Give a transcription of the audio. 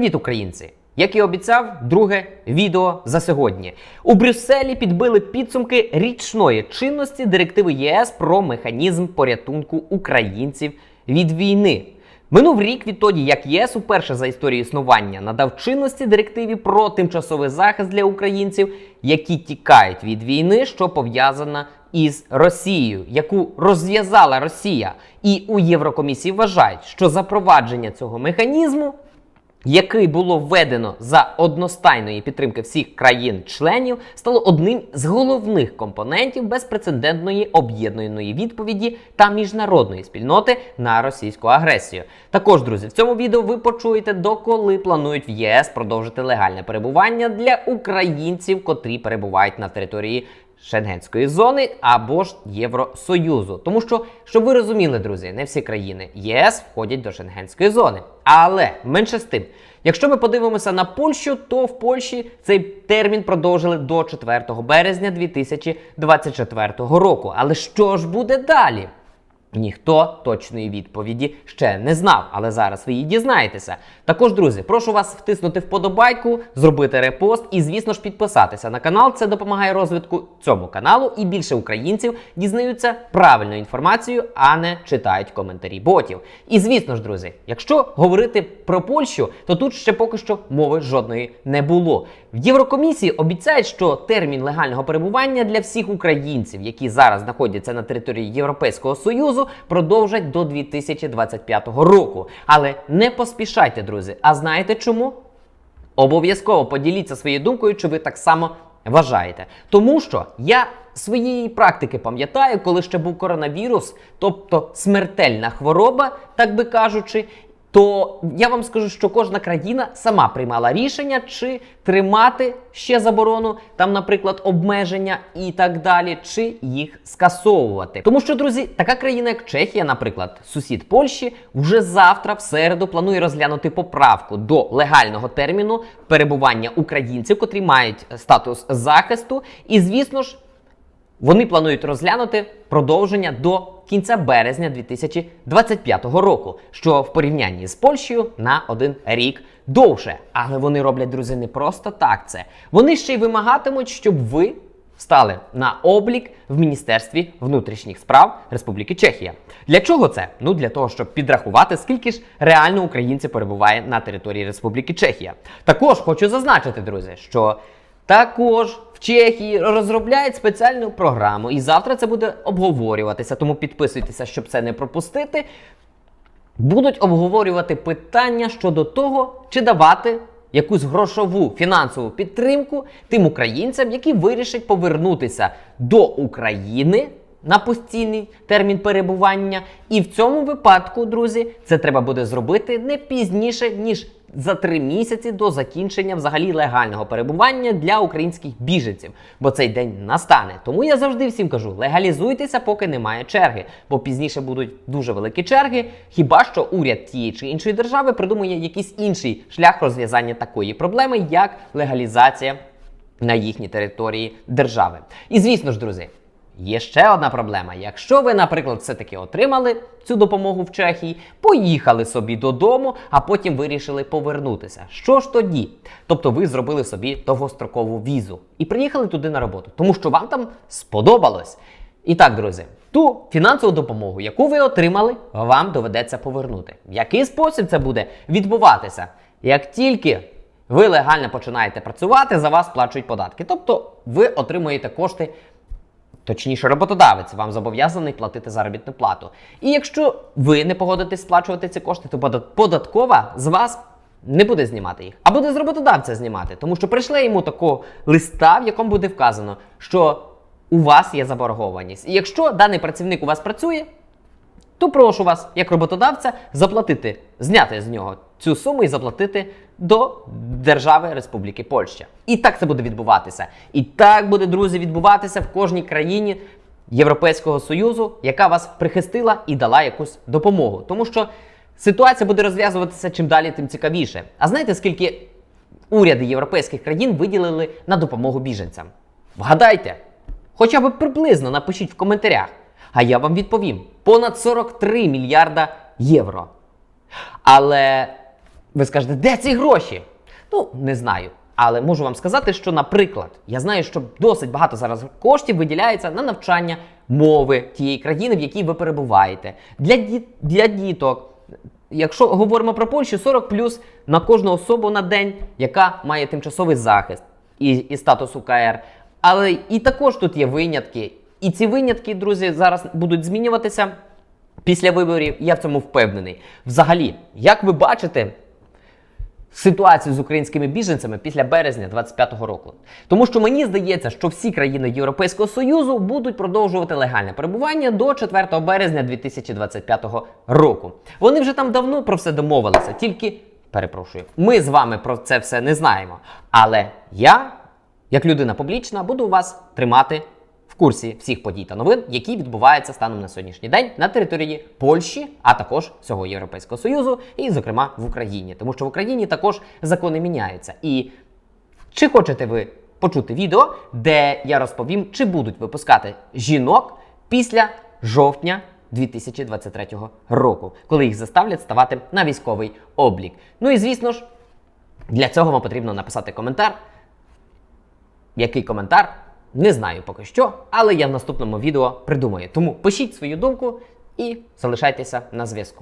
Привіт, українці! Як і обіцяв, друге відео за сьогодні. У Брюсселі підбили підсумки річної чинності директиви ЄС про механізм порятунку українців від війни. Минув рік відтоді, як ЄС уперше за історію існування надав чинності директиві про тимчасовий захист для українців, які тікають від війни, що пов'язана із Росією, яку розв'язала Росія. І у Єврокомісії вважають, що запровадження цього механізму який було введено за одностайної підтримки всіх країн-членів, стало одним з головних компонентів безпрецедентної об'єднаної відповіді та міжнародної спільноти на російську агресію. Також, друзі, в цьому відео ви почуєте, доколи планують в ЄС продовжити легальне перебування для українців, котрі перебувають на території. Шенгенської зони або ж Євросоюзу, тому що, щоб ви розуміли, друзі, не всі країни ЄС входять до Шенгенської зони. Але менше з тим, якщо ми подивимося на Польщу, то в Польщі цей термін продовжили до 4 березня 2024 року. Але що ж буде далі? Ніхто точної відповіді ще не знав, але зараз ви її дізнаєтеся. Також, друзі, прошу вас втиснути вподобайку, зробити репост і, звісно ж, підписатися на канал. Це допомагає розвитку цьому каналу, і більше українців дізнаються правильну інформацію, а не читають коментарі ботів. І звісно ж, друзі, якщо говорити про Польщу, то тут ще поки що мови жодної не було. В Єврокомісії обіцяють, що термін легального перебування для всіх українців, які зараз знаходяться на території Європейського Союзу, продовжать до 2025 року. Але не поспішайте, друзі. А знаєте чому? Обов'язково поділіться своєю думкою, чи ви так само вважаєте. Тому що я своєї практики пам'ятаю, коли ще був коронавірус, тобто смертельна хвороба, так би кажучи. То я вам скажу, що кожна країна сама приймала рішення, чи тримати ще заборону, там, наприклад, обмеження і так далі, чи їх скасовувати. Тому що, друзі, така країна, як Чехія, наприклад, сусід Польщі, вже завтра, в середу, планує розглянути поправку до легального терміну перебування українців, котрі мають статус захисту. І, звісно ж, вони планують розглянути продовження до кінця березня 2025 року, що в порівнянні з Польщею на один рік довше. Але вони роблять, друзі, не просто так це. Вони ще й вимагатимуть, щоб ви стали на облік в Міністерстві внутрішніх справ Республіки Чехія. Для чого це? Ну для того, щоб підрахувати, скільки ж реально українців перебуває на території Республіки Чехія. Також хочу зазначити, друзі, що також в Чехії розробляють спеціальну програму, і завтра це буде обговорюватися. Тому підписуйтеся, щоб це не пропустити. Будуть обговорювати питання щодо того, чи давати якусь грошову фінансову підтримку тим українцям, які вирішать повернутися до України на постійний термін перебування. І в цьому випадку, друзі, це треба буде зробити не пізніше, ніж за три місяці до закінчення взагалі легального перебування для українських біженців, бо цей день настане. Тому я завжди всім кажу: легалізуйтеся, поки немає черги, бо пізніше будуть дуже великі черги. Хіба що уряд тієї чи іншої держави придумує якийсь інший шлях розв'язання такої проблеми, як легалізація на їхній території держави. І звісно ж, друзі. Є ще одна проблема. Якщо ви, наприклад, все-таки отримали цю допомогу в Чехії, поїхали собі додому, а потім вирішили повернутися. Що ж тоді? Тобто ви зробили собі довгострокову візу і приїхали туди на роботу, тому що вам там сподобалось. І так, друзі, ту фінансову допомогу, яку ви отримали, вам доведеться повернути. В який спосіб це буде відбуватися? Як тільки ви легально починаєте працювати, за вас сплачують податки. Тобто ви отримуєте кошти Точніше, роботодавець вам зобов'язаний платити заробітну плату. І якщо ви не погодитесь сплачувати ці кошти, то податкова з вас не буде знімати їх, а буде з роботодавця знімати, тому що прийшли йому такого листа, в якому буде вказано, що у вас є заборгованість. І якщо даний працівник у вас працює, то прошу вас, як роботодавця, заплатити, зняти з нього цю суму і заплатити до держави Республіки Польща. І так це буде відбуватися. І так буде, друзі, відбуватися в кожній країні Європейського Союзу, яка вас прихистила і дала якусь допомогу. Тому що ситуація буде розв'язуватися чим далі, тим цікавіше. А знаєте, скільки уряди європейських країн виділили на допомогу біженцям? Вгадайте, хоча б приблизно напишіть в коментарях. А я вам відповім: понад 43 мільярда євро. Але Ви скажете, де ці гроші? Ну, не знаю. Але можу вам сказати, що, наприклад, я знаю, що досить багато зараз коштів виділяється на навчання мови тієї країни, в якій ви перебуваєте. Для, ді... для діток. Якщо говоримо про Польщу, 40 плюс на кожну особу на день, яка має тимчасовий захист і, і статус УКР. Але і також тут є винятки. І ці винятки, друзі, зараз будуть змінюватися після виборів. Я в цьому впевнений. Взагалі, як ви бачите, ситуацію з українськими біженцями після березня 25-го року. Тому що мені здається, що всі країни Європейського Союзу будуть продовжувати легальне перебування до 4 березня 2025 року. Вони вже там давно про все домовилися, тільки перепрошую, ми з вами про це все не знаємо. Але я, як людина публічна, буду вас тримати курсі всіх подій та новин, які відбуваються станом на сьогоднішній день на території Польщі, а також всього Європейського Союзу, і, зокрема, в Україні, тому що в Україні також закони міняються. І чи хочете ви почути відео, де я розповім, чи будуть випускати жінок після жовтня 2023 року, коли їх заставлять ставати на військовий облік? Ну і звісно ж, для цього вам потрібно написати коментар. Який коментар? Не знаю поки що, але я в наступному відео придумаю. Тому пишіть свою думку і залишайтеся на зв'язку.